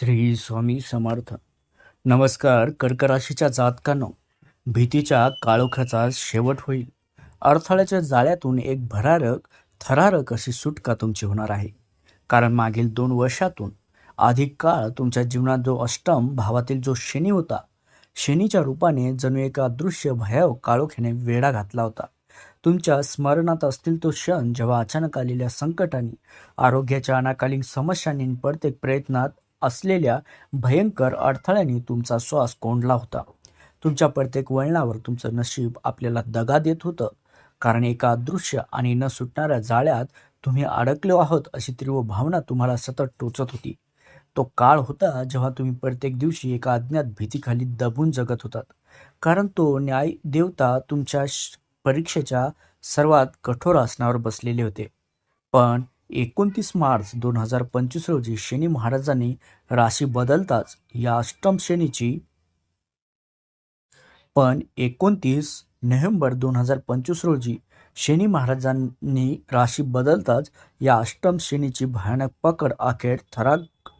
श्री स्वामी समर्थ. नमस्कार कर्कराशीच्या जातकांनो. भीतीच्या काळोख्याचा शेवट होईल. अडथळ्याच्या जाळ्यातून एक भरारक थरारक अशी सुटका तुमची होणार आहे. कारण मागील दोन वर्षातून अधिक काळ तुमच्या जीवनात जो अष्टम भावातील जो शनी होता शनीच्या रूपाने जणू एका अदृश्य भयाव काळोख्याने वेढा घातला होता. तुमच्या स्मरणात असतील तो क्षण जेव्हा अचानक आलेल्या संकटांनी आरोग्याच्या अनाकालीन समस्यांनी प्रत्येक प्रयत्नात असलेल्या भयंकर अडथळ्याने तुमचा श्वास कोंडला होता. तुमच्या प्रत्येक वळणावर तुमचं नशीब आपल्याला दगा देत होतं. कारण एका अदृश्य आणि न सुटणाऱ्या जाळ्यात तुम्ही अडकलो आहोत अशी तीव्र भावना तुम्हाला सतत टोचत होती. तो काळ होता जेव्हा तुम्ही प्रत्येक दिवशी एका अज्ञात भीतीखाली दबून जगत होतात. कारण तो न्याय देवता तुमच्या श- परीक्षेच्या सर्वात कठोर आसनावर बसलेले होते. पण एकोणतीस मार्च दोन हजार पंचवीस रोजी शनी महाराजांनी राशी बदलताच या अष्टम शनीची पण एकोणतीस नोव्हेंबर दोन हजार पंचवीस रोजी शनी महाराजांनी राशी बदलताच या अष्टम शनीची भयानक पकड अखेर थरा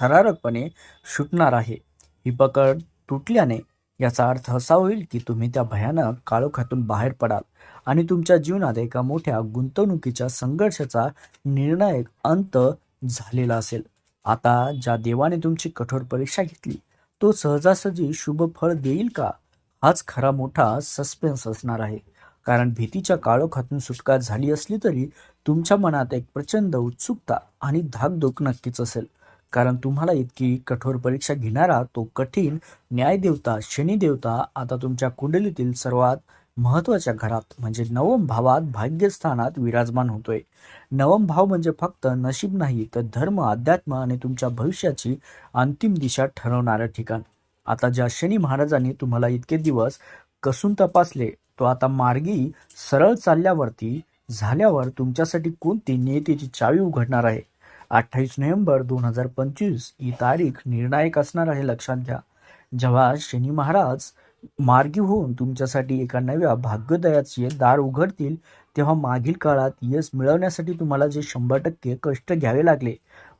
थरारकपणे सुटणार आहे. ही पकड तुटल्याने याचा अर्थ असा होईल की तुम्ही त्या भयानक काळोखातून बाहेर पडाल. आणि तुमच्या जीवनात एका मोठ्या गुंतवणुकीच्या संघर्षाचा निर्णायक अंत झालेला असेल. आता ज्या देवाने तुमची कठोर परीक्षा घेतली तो सहजासहजी शुभ फळ देईल का? हाच खरा मोठा सस्पेन्स असणार आहे. कारण भीतीच्या काळोखातून सुटका झाली असली तरी तुमच्या मनात एक प्रचंड उत्सुकता आणि धाकधूक नक्कीच असेल. कारण तुम्हाला इतकी कठोर परीक्षा घेणारा तो कठीण न्यायदेवता शनिदेवता आता तुमच्या कुंडलीतील सर्वात महत्त्वाच्या घरात म्हणजे नवम भावात भाग्यस्थानात विराजमान होतोय. नवम भाव म्हणजे फक्त नशीब नाही तर धर्म अध्यात्म आणि तुमच्या भविष्याची अंतिम दिशा ठरवणारं ठिकाण. आता ज्या शनी महाराजांनी तुम्हाला इतके दिवस कसून तपासले तो आता मार्गी सरळ चालल्यावरती झाल्यावर तुमच्यासाठी कोणती नियतीची चावी उघडणार आहे? अठ्ठावीस नोव्हेंबर दोन हजार पंचवीस ही तारीख निर्णायक असणार आहे लक्षात घ्या. जेव्हा शनी महाराज मार्गी होऊन तुमच्यासाठी एका नव्या भाग्योदयाचे दार उघडतील तेव्हा मागील काळात यश मिळवण्यासाठी तुम्हाला जे शंभर टक्के कष्ट घ्यावे लागले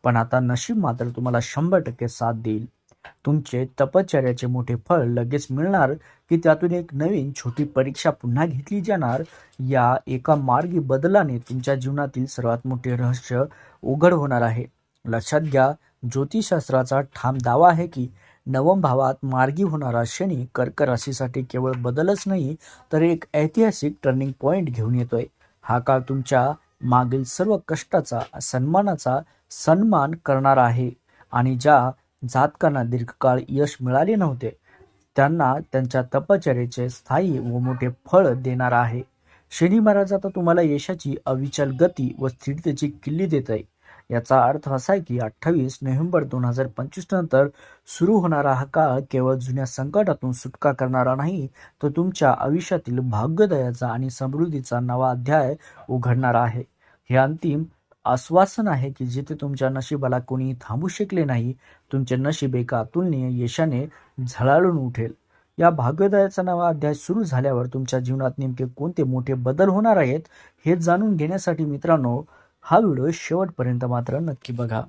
पण आता नशीब मात्र तुम्हाला शंभर टक्के साथ देईल. तुमचे तपश्चर्याचे मोठे फळ लगेच मिळणार की त्यातून एक नवीन छोटी परीक्षा पुन्हा घेतली जाणार या एका मार्गी बदलाने तुमच्या जीवनातील सर्वात मोठे रहस्य उघड होणार आहे. लक्षात घ्या ज्योतिषशास्त्राचा ठाम दावा आहे की नवम भावात मार्गी होणारा शनी कर्क राशीसाठी केवळ बदलच नाही तर एक ऐतिहासिक टर्निंग पॉइंट घेऊन येतोय. हा काळ तुमच्या मागील सर्व कष्टाचा सन्मानाचा सन्मान करणार आहे आणि ज्या जातकांना दीर्घकाळ यश मिळाले नव्हते त्यांना त्यांच्या तपचर्याचे स्थायी व मोठे फळ देणार आहे. शनी महाराज आता तुम्हाला यशाची अविचल गती व स्थिरतेची किल्ली देत आहे याचा अर्थ असा आहे की अठ्ठावीस नोव्हेंबर दोन हजार पंचवीस नंतर सुरू होणारा हा काळ केवळ जुन्या संकटातून सुटका करणारा नाही तर तुमच्या आयुष्यातील भाग्योदयाचा आणि समृद्धीचा नवा अध्याय उघडणारा आहे. हे अंतिम आश्वासन आहे की जिथे तुमच्या नशिबाला कोणी थांबू शकले नाही तुमचे नशीब एका अतुलनीय यशाने झळाळून उठेल. या भाग्योदयाचा नवा अध्याय सुरू झाल्यावर तुमच्या जीवनात नेमके कोणते मोठे बदल होणार आहेत हे जाणून घेण्यासाठी मित्रांनो हा व्हिडिओ शेवटपर्यंत मात्र नक्की बघा.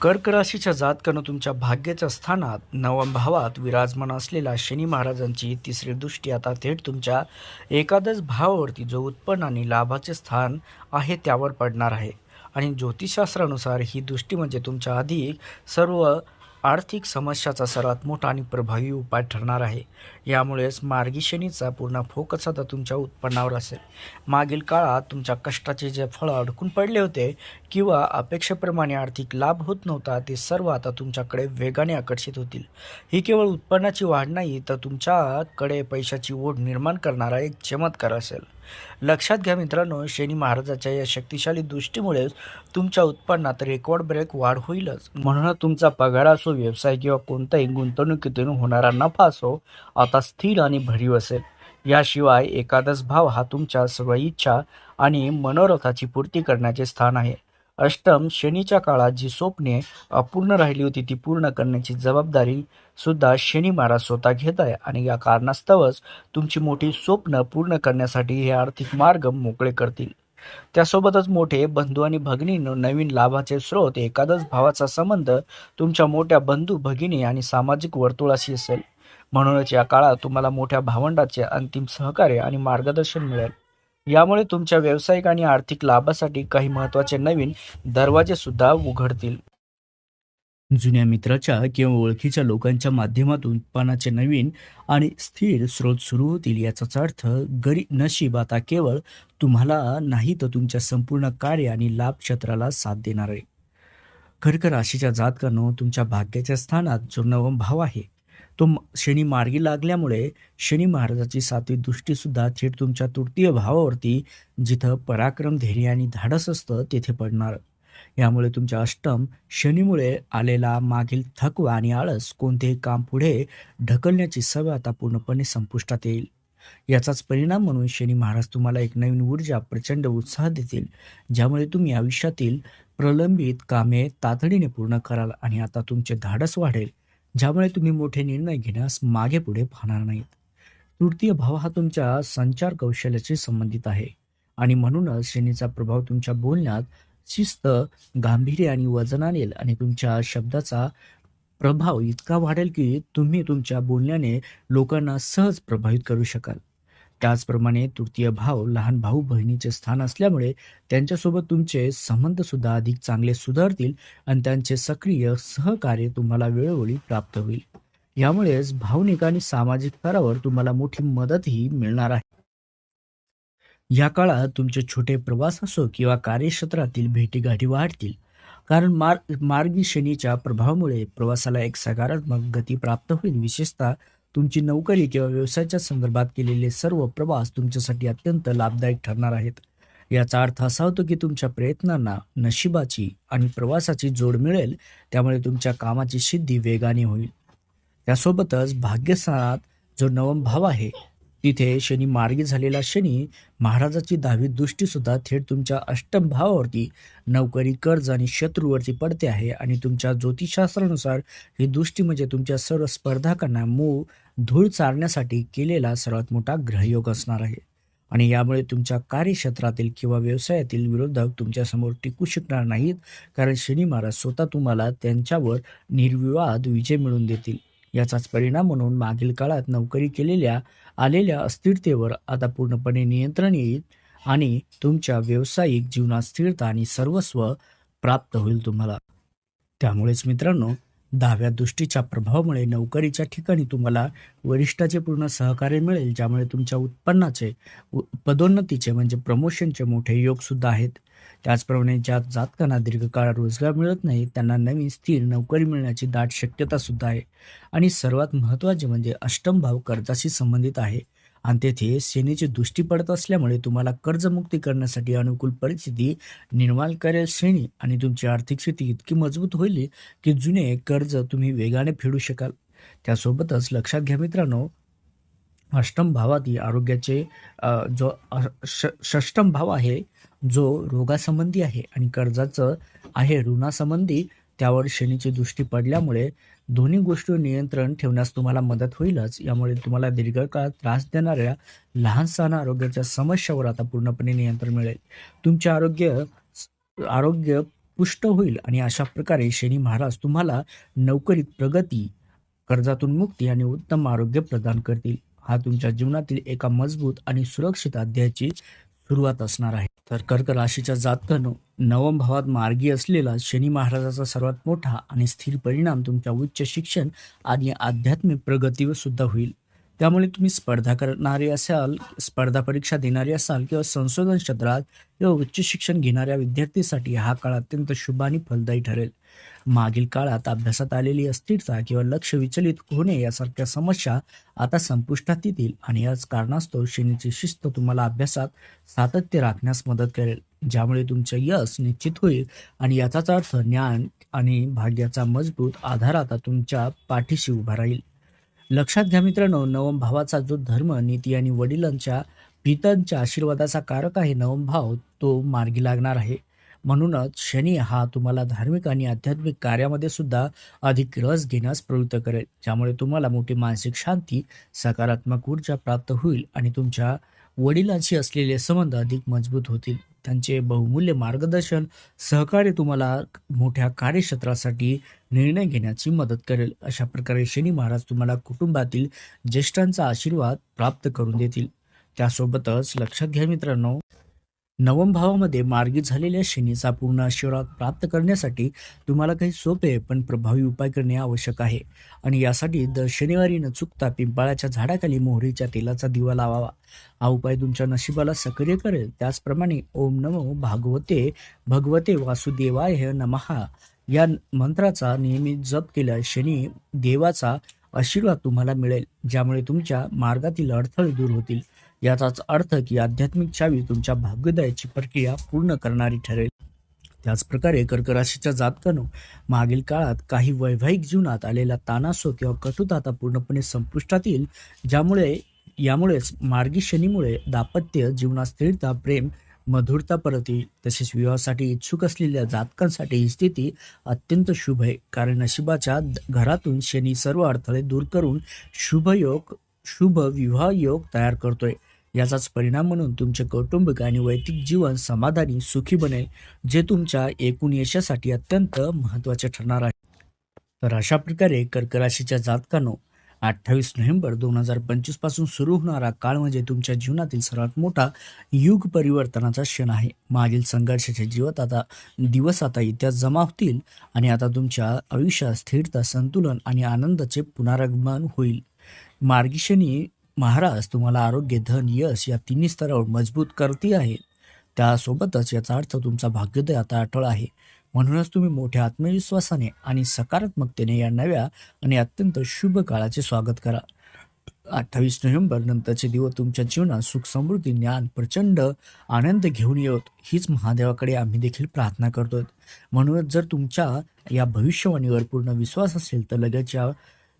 कर्क राशीच्या जातकानं तुमच्या भाग्याच्या स्थानात नवम भावात विराजमान असलेला शनी महाराजांची तिसरी दृष्टी आता थेट तुमच्या एकादश भावावरती जो उत्पन्न आणि लाभाचे स्थान आहे त्यावर पडणार आहे. आणि ज्योतिषशास्त्रानुसार ही दृष्टी म्हणजे तुमच्या अधिक सर्व आर्थिक समस्याचा सर्वात मोठा आणि प्रभावी उपाय ठरणार आहे. यामुळेच मार्गीशनीचा पूर्ण फोकस आता तुमच्या उत्पन्नावर असेल. मागील काळात तुमच्या कष्टाचे जे फळं अडकून पडले होते किंवा अपेक्षेप्रमाणे आर्थिक लाभ होत नव्हता ते सर्व आता तुमच्याकडे वेगाने आकर्षित होतील. ही केवळ उत्पन्नाची वाढ नाही तर तुमच्याकडे पैशाची ओढ निर्माण करणारा एक चमत्कार असेल. लक्षात घ्या मित्रांनो शनी महाराजाच्या या शक्तिशाली दृष्टीमुळेच तुमच्या उत्पन्नात रेकॉर्ड ब्रेक वाढ होईलच. म्हणून तुमचा पगार असो व्यवसाय किंवा कोणत्याही गुंतवणुकीतून होणारा नफा असो आता स्थिर आणि भरीव असेल. याशिवाय एकादश भाव हा तुमच्या सर्व इच्छा आणि मनोरथाची पूर्ती करण्याचे स्थान आहे. अष्टम शनीच्या काळात जी स्वप्ने अपूर्ण राहिली होती ती पूर्ण करण्याची जबाबदारी सुद्धा शनी महाराज स्वतः घेत आहे. आणि या कारणास्तवच तुमची मोठी स्वप्न पूर्ण करण्यासाठी हे आर्थिक मार्ग मोकळे करतील. त्यासोबतच मोठे बंधू आणि भगिनी नवीन लाभाचे स्रोत एखादच भावाचा संबंध तुमच्या मोठ्या बंधू भगिनी आणि सामाजिक वर्तुळाशी असेल. म्हणूनच या काळात तुम्हाला मोठ्या भावंडाचे अंतिम सहकार्य आणि मार्गदर्शन मिळेल. यामुळे तुमच्या व्यावसायिक आणि आर्थिक लाभासाठी काही महत्त्वाचे नवीन दरवाजे सुद्धा उघडतील. जुन्या मित्राच्या किंवा ओळखीच्या लोकांच्या माध्यमातून उत्पन्नाचे नवीन आणि स्थिर स्रोत सुरू होतील याचाच अर्थ गरी नशीब आता केवळ तुम्हाला नाही तर तुमच्या संपूर्ण कार्य आणि लाभ क्षेत्राला साथ देणार आहे. खरखर राशीच्या जातकानं तुमच्या भाग्याच्या स्थानात जो नवम भाव आहे तो शनी मार्गी लागल्यामुळे शनी महाराजाची सातवी दृष्टीसुद्धा थेट तुमच्या तृतीय भावावरती जिथं पराक्रम धैर्य आणि धाडस असतं तेथे पडणार. यामुळे तुमच्या अष्टम शनीमुळे आलेला मागील थकवा आणि आळस कोणतेही काम पुढे ढकलण्याची सवय आता पूर्णपणे संपुष्टात येईल. याचाच परिणाम म्हणून शनी महाराज तुम्हाला एक नवीन ऊर्जा प्रचंड उत्साह देतील ज्यामुळे तुम्ही आयुष्यातील प्रलंबित कामे तातडीने पूर्ण कराल आणि आता तुमचे धाडस वाढेल. ज्यामुळे तुम्ही मोठे निर्णय घेण्यास मागे पुढे पाहणार नाहीत. तृतीय भाव हा तुमच्या संचार कौशल्याशी संबंधित आहे आणि म्हणूनच शनीचा प्रभाव तुमच्या बोलण्यात शिस्त गांभीर्य आणि वजन आणेल आणि तुमच्या शब्दाचा प्रभाव इतका वाढेल की तुम्ही तुमच्या बोलण्याने लोकांना सहज प्रभावित करू शकाल. त्याचप्रमाणे तृतीय भाव लहान भाऊ बहिणीचे स्थान असल्यामुळे त्यांच्यासोबत तुमचे संबंध सुद्धा अधिक चांगले सुधारतील आणि त्यांचे सक्रिय सहकार्य तुम्हाला वेळोवेळी प्राप्त होईल. यामुळेच भावनिक आणि सामाजिक स्तरावर तुम्हाला मोठी मदतही मिळणार आहे. या काळात तुमचे छोटे प्रवास असो किंवा कार्यक्षेत्रातील भेटीगाठी वाढतील. कारण मार्ग मार्गी शनीच्या प्रभावामुळे प्रवासाला एक सकारात्मक गती प्राप्त होईल विशेषतः तुमची नोकरी किंवा व्यवसायाच्या संदर्भात केलेले सर्व प्रवास तुमच्यासाठी अत्यंत लाभदायक ठरणार आहेत. याचा अर्थ असा होतो की तुमच्या प्रयत्नांना नशिबाची आणि प्रवासाची जोड मिळेल त्यामुळे तुमच्या कामाची सिद्धी वेगाने होईल. त्यासोबतच भाग्यस्थानात जो नवम भाव आहे तिथे शनी मार्गी झालेला शनी महाराजाची दहावी दृष्टीसुद्धा थेट तुमच्या अष्टम भावावरती नोकरी कर्ज आणि शत्रूवरती पडते आहे आणि तुमच्या ज्योतिषशास्त्रानुसार ही दृष्टी म्हणजे तुमच्या सर्व स्पर्धकांना मूळ धूळ चारण्यासाठी केलेला सर्वात मोठा ग्रहयोग असणार आहे. आणि यामुळे तुमच्या कार्यक्षेत्रातील किंवा व्यवसायातील विरोधक तुमच्यासमोर टिकू शकणार नाहीत कारण शनी महाराज स्वतः तुम्हाला त्यांच्यावर निर्विवाद विजय मिळवून देतील. याचाच परिणाम म्हणून मागील काळात नोकरी केलेल्या आलेल्या अस्थिरतेवर आता पूर्णपणे नियंत्रण येईल आणि तुमच्या व्यावसायिक जीवनात स्थिरता आणि सर्वस्व प्राप्त होईल तुम्हाला. त्यामुळेच मित्रांनो दहाव्या दृष्टीच्या प्रभावामुळे नोकरीच्या ठिकाणी तुम्हाला वरिष्ठाचे पूर्ण सहकार्य मिळेल ज्यामुळे तुमच्या उत्पन्नाचे उ- पदोन्नतीचे म्हणजे प्रमोशनचे मोठे योगसुद्धा आहेत. त्याचप्रमाणे ज्या जातकांना दीर्घकाळ रोजगार मिळत नाही त्यांना नवीन स्थिर नोकरी मिळण्याची दाट शक्यता सुद्धा आहे. आणि सर्वात महत्त्वाचे म्हणजे अष्टम भाव कर्जाशी संबंधित आहे. आणि तेथे सेनेची दृष्टी पडत असल्यामुळे तुम्हाला कर्जमुक्ती करण्यासाठी अनुकूल परिस्थिती निर्माण करेल श्रेणी आणि तुमची आर्थिक स्थिती इतकी मजबूत होईल की जुने कर्ज तुम्ही वेगाने फेडू शकाल. त्यासोबतच लक्षात घ्या मित्रांनो अष्टम भावातील आरोग्याचे जो ष षष्टम भाव आहे जो रोगासंबंधी आहे आणि कर्जाचं आहे ऋणासंबंधी त्यावर शनीची दृष्टी पडल्यामुळे दोन्ही गोष्टीवर नियंत्रण ठेवण्यास तुम्हाला मदत होईलच. यामुळे तुम्हाला दीर्घकाळ त्रास देणाऱ्या लहान सहान आरोग्याच्या समस्यावर आता पूर्णपणे नियंत्रण मिळेल. तुमचे आरोग्य आरोग्य पुष्ट होईल आणि अशा प्रकारे शनी महाराज तुम्हाला नोकरीत प्रगती कर्जातून मुक्ती आणि उत्तम आरोग्य प्रदान करतील. हा तुमच्या जीवनातील एका मजबूत आणि सुरक्षित अध्यायाची सुरुवात असणार आहे. तर कर्क राशीच्या जातकानं नवम भावात मार्गी असलेला शनी महाराजाचा सर्वात मोठा आणि स्थिर परिणाम तुमच्या उच्च शिक्षण आणि आध्यात्मिक प्रगतीवर सुद्धा होईल. त्यामुळे तुम्ही स्पर्धा करणारे असाल स्पर्धा परीक्षा देणारे असाल किंवा संशोधन क्षेत्रात किंवा उच्च शिक्षण घेणाऱ्या विद्यार्थीसाठी हा काळ अत्यंत शुभ आणि फलदायी ठरेल. मागील काळात अभ्यासात आलेली अस्थिरता किंवा लक्ष विचलित होणे यासारख्या समस्या आता संपुष्टात येतील आणि याच कारणास्तव शनीची शिस्त तुम्हाला अभ्यासात सातत्य राखण्यास मदत करेल ज्यामुळे तुमचं यश निश्चित होईल आणि याचाच अर्थ ज्ञान आणि भाग्याचा मजबूत आधार आता तुमच्या पाठीशी उभा राहील. लक्षात घ्या मित्रांनो नवम भावाचा जो धर्म नीती आणि वडिलांच्या पितांच्या आशीर्वादाचा कारक आहे नवम भाव तो मार्गी लागणार आहे. म्हणूनच शनी हा तुम्हाला धार्मिक आणि आध्यात्मिक कार्यामध्ये सुद्धा अधिक रस घेण्यास प्रवृत्त करेल ज्यामुळे तुम्हाला मोठी मानसिक शांती सकारात्मक ऊर्जा प्राप्त होईल आणि तुमच्या वडिलांशी असलेले संबंध अधिक मजबूत होतील. त्यांचे बहुमूल्य मार्गदर्शन सहकार्य तुम्हाला मोठ्या कार्यक्षेत्रासाठी निर्णय घेण्याची मदत करेल. अशा प्रकारे शनी महाराज तुम्हाला कुटुंबातील ज्येष्ठांचा आशीर्वाद प्राप्त करून देतील. त्यासोबतच लक्षात घ्या मित्रांनो नवम भावामध्ये मार्गी झालेल्या शनीचा पूर्ण आशीर्वाद प्राप्त करण्यासाठी तुम्हाला काही सोपे पण प्रभावी उपाय करणे आवश्यक आहे. आणि यासाठी दर शनिवारी न चुकता पिंपळाच्या झाडाखाली मोहरीच्या तेलाचा दिवा लावावा. हा उपाय तुमच्या नशिबाला सक्रिय करेल. त्याचप्रमाणे ओम नमो भागवते भगवते वासुदेवाय नमहा या मंत्राचा नियमित जप केल्यास शनी देवाचा आशीर्वाद तुम्हाला मिळेल ज्यामुळे तुमच्या मार्गातील अडथळे दूर होतील. याचाच अर्थ की आध्यात्मिक चावी तुमच्या भाग्योदयाची प्रक्रिया पूर्ण करणारी ठरेल. त्याच प्रकारे कर्क राशीच्या जातकानं मागील काळात काही वैवाहिक जीवनात आलेला तानासो किंवा कटुता आता पूर्णपणे संपुष्टात येईल ज्यामुळे यामुळेच मार्गी शनीमुळे दाम्पत्य जीवनात स्थिरता प्रेम मधुरता परत येईल. तसेच विवाहासाठी इच्छुक असलेल्या जातकांसाठी ही स्थिती अत्यंत शुभ आहे. कारण नशिबाच्या द- घरातून शनी सर्व अडथळे दूर करून शुभयोग शुभ विवाह योग तयार करतोय. याचाच परिणाम म्हणून तुमचे कौटुंबिक आणि वैयक्तिक जीवन समाधानी सुखी बनेल जे तुमच्या एकूण यशासाठी अत्यंत महत्त्वाचे ठरणार आहे. तर अशा प्रकारे कर्क राशीच्या जातकांनो अठ्ठावीस नोव्हेंबर दोन हजार पंचवीसपासून सुरू होणारा काळ म्हणजे तुमच्या जीवनातील सर्वात मोठा युग परिवर्तनाचा क्षण आहे. मागील संघर्षाचे जीवत आता दिवस आता इतिहास जमा होतील आणि आता तुमच्या आयुष्यात स्थिरता संतुलन आणि आनंदाचे पुनरागमन होईल. मार्गिशनी महाराज तुम्हाला आरोग्य धन यश या तिन्ही स्तरावर मजबूत करते आहे त्यासोबतच याचा अर्थ तुमचा भाग्योदय आता अटळ आहे. म्हणूनच तुम्ही मोठ्या आत्मविश्वासाने आणि सकारात्मकतेने या नव्या आणि अत्यंत शुभ काळाचे स्वागत करा. अठ्ठावीस नोव्हेंबर नंतरचे दिवस तुमच्या जीवनात सुख समृद्धी ज्ञान प्रचंड आनंद घेऊन येत. हीच महादेवाकडे आम्ही देखील प्रार्थना करतोय. म्हणूनच जर तुमच्या या भविष्यवाणीवर पूर्ण विश्वास असेल तर लगेच या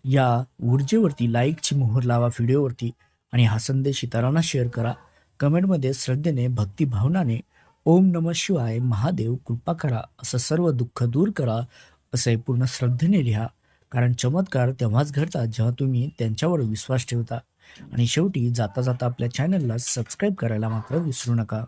या ऊर्जेवरती लाईकची मोहर लावा व्हिडिओवरती आणि हा संदेश इतरांना शेअर करा. कमेंटमध्ये श्रद्धेने भक्तिभावनाने ओम नम शिवाय महादेव कृपा करा. असं सर्व दुःख दूर करा असे पूर्ण श्रद्धेने लिहा. कारण चमत्कार तेव्हाच घडतात जेव्हा तुम्ही त्यांच्यावर विश्वास ठेवता. आणि शेवटी जाता जाता आपल्या चॅनलला सबस्क्राईब करायला मात्र विसरू नका.